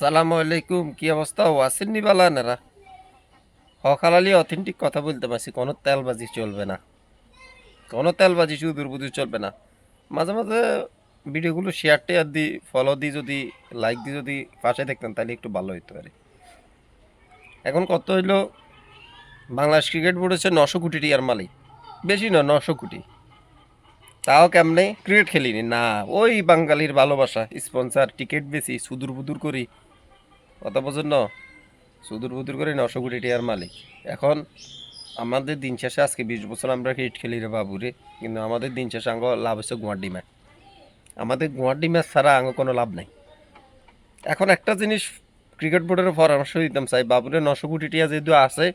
আসসালামু আলাইকুম, কি অবস্থা? ওয়াসিন নেরা হকালালি অথেন্টিক কথা বলতে পারছি, কোনো তেলবাজি চলবে না। কোনো তেলবাজি সুদূর বুদুর চলবে না। মাঝে মাঝে ভিডিওগুলো শেয়ার টেয়ার দিই ফলো দিই যদি লাইক দিই যদি পাশে দেখতেন, তাহলে একটু ভালো হইতে পারে এখন কত হইল? বাংলাদেশ ক্রিকেট বোর্ড হচ্ছে নশো কোটি টিয়ার মালিক। বেশি না, নশো কোটি। তাও কেমনে? ক্রিকেট খেলিনি? না, ওই বাঙালির ভালোবাসা স্পন্সার টিকিট বেশি, সুদূর বুদুর করি। কত পর্যন্ত সুদূর বুদুর করে নশো কোটি টাকার মালিক। এখন আমাদের দিন শেষে আজকে বিশ বছর আমরা ক্রিকেট খেলি রে বাবুরে, কিন্তু আমাদের দিন শেষে আঙ্গ লাভ হচ্ছে গুয়াহাটি ম্যাচ আমাদের গুয়াহাটি ম্যাচ ছাড়া আঙ্গ কোনো লাভ নাই। এখন একটা জিনিস ক্রিকেট বোর্ডের পরামর্শ দিতাম চাই, বাবুরে নশো কোটি টিয়া যেহেতু আছে,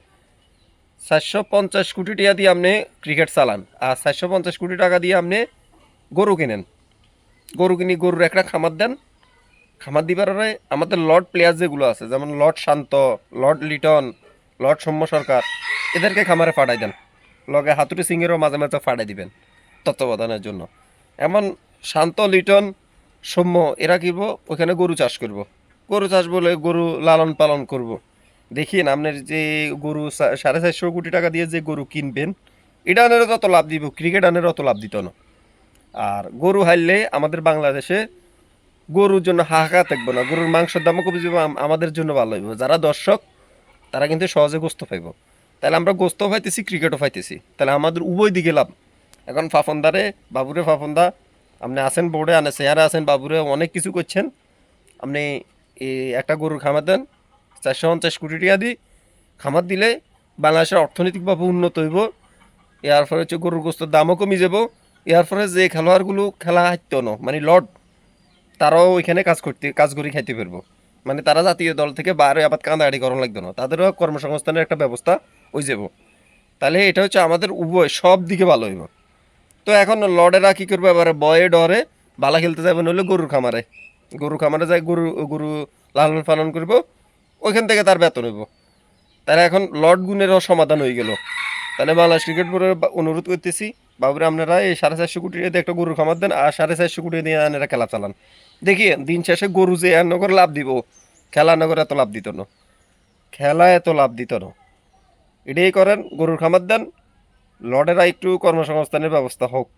চারশো পঞ্চাশ কোটি টাকা দিয়ে আপনি ক্রিকেট চালান, আর চারশো পঞ্চাশ কোটি টাকা দিয়ে আপনি গরু কিনেন। গরু কিনি গরুর একটা খামার দেন খামার দিবার আমাদের লর্ড প্লেয়ার যেগুলো আছে, যেমন lord Shanto, lord Liton, lord Soumya Sarkar, এদেরকে খামারে ফাটাই দেন। লগে হাতুড়ি সিংয়েরও মাঝে মাঝে ফাটাই দিবেন তত্ত্বাবধানের জন্য। এমন শান্ত, লিটন, সৌম্য, এরা কিব ওখানে গরু চাষ করব। গরু চাষ বলে গরু লালন পালন করব। দেখিন আপনার যে গরু সাড়ে চারশো কোটি টাকা দিয়ে যে গরু কিনবেন, এটা আনেরও তত লাভ দিব, ক্রিকেট আনেরও অত লাভ দিত না। আর গরু হারলে আমাদের বাংলাদেশে গরুর জন্য হাহাকার থাকব না। গরুর মাংসের দামও কমে যাব আম- আমাদের জন্য ভালো হইব। যারা দর্শক, তারা কিন্তু সহজে গোস্ত পাইব তাহলে আমরা গোস্ত পাইতেছি ক্রিকেটও পাইতেছি তাহলে আমাদের উভয় দিকে লাভ। এখন ফাফন্দারে, বাবুরে ফাফন্দা, আপনি আছেন বোর্ডে আনে চেয়ারে আছেন, বাবুরে অনেক কিছু করছেন। আপনি এই একটা গরুর খামার দেন, চারশো পঞ্চাশ কোটি টাকা দিই খামার দিলে বাংলাদেশের অর্থনৈতিকভাবে উন্নত হইব। এর ফলে হচ্ছে গরুর গোস্তর দামও কমে যাব। এর ফলে যে খেলোয়াড়গুলো খেলা হাঁটতো না মানে লর্ড তারাও ওইখানে কাজ করতে, কাজ করে খাইতে পারব। মানে তারা জাতীয় দল থেকে বাইরে আবার কান্দাকাটি করানো লাগতো না। তাদেরও কর্মসংস্থানের একটা ব্যবস্থা হয়ে যাব। তাহলে এটা হচ্ছে আমাদের উভয়, সব দিকে ভালো হইব। তো এখন লর্ডেরা কী করবে? এবারে বয়ে ডরে বালা খেলতে যাবে, নইলে গরুর খামারে। গরু খামারে যায় গরু গরু লালন পালন করব, ওইখান থেকে তার বেতন হইব। তাহলে এখন লর্ড গুণেরও সমাধান হয়ে গেল। তাহলে বাংলাদেশ ক্রিকেট বোর্ডের অনুরোধ করতেছি বাবুরে, আপনারা এই সাড়ে চারশো কোটি দিয়ে একটা গরুর খামার দেন আর সাড়ে চারশো কোটি দিয়ে আনারা খেলা চালান। দেখি, দিন শেষে গরু যে এর করে লাভ দিব, খেলা না করে এত লাভ দিত না। খেলা এত লাভ দিত না। এটাই করেন, গরুর খামার দেন, লড়েরা একটু কর্মসংস্থানের ব্যবস্থা হোক।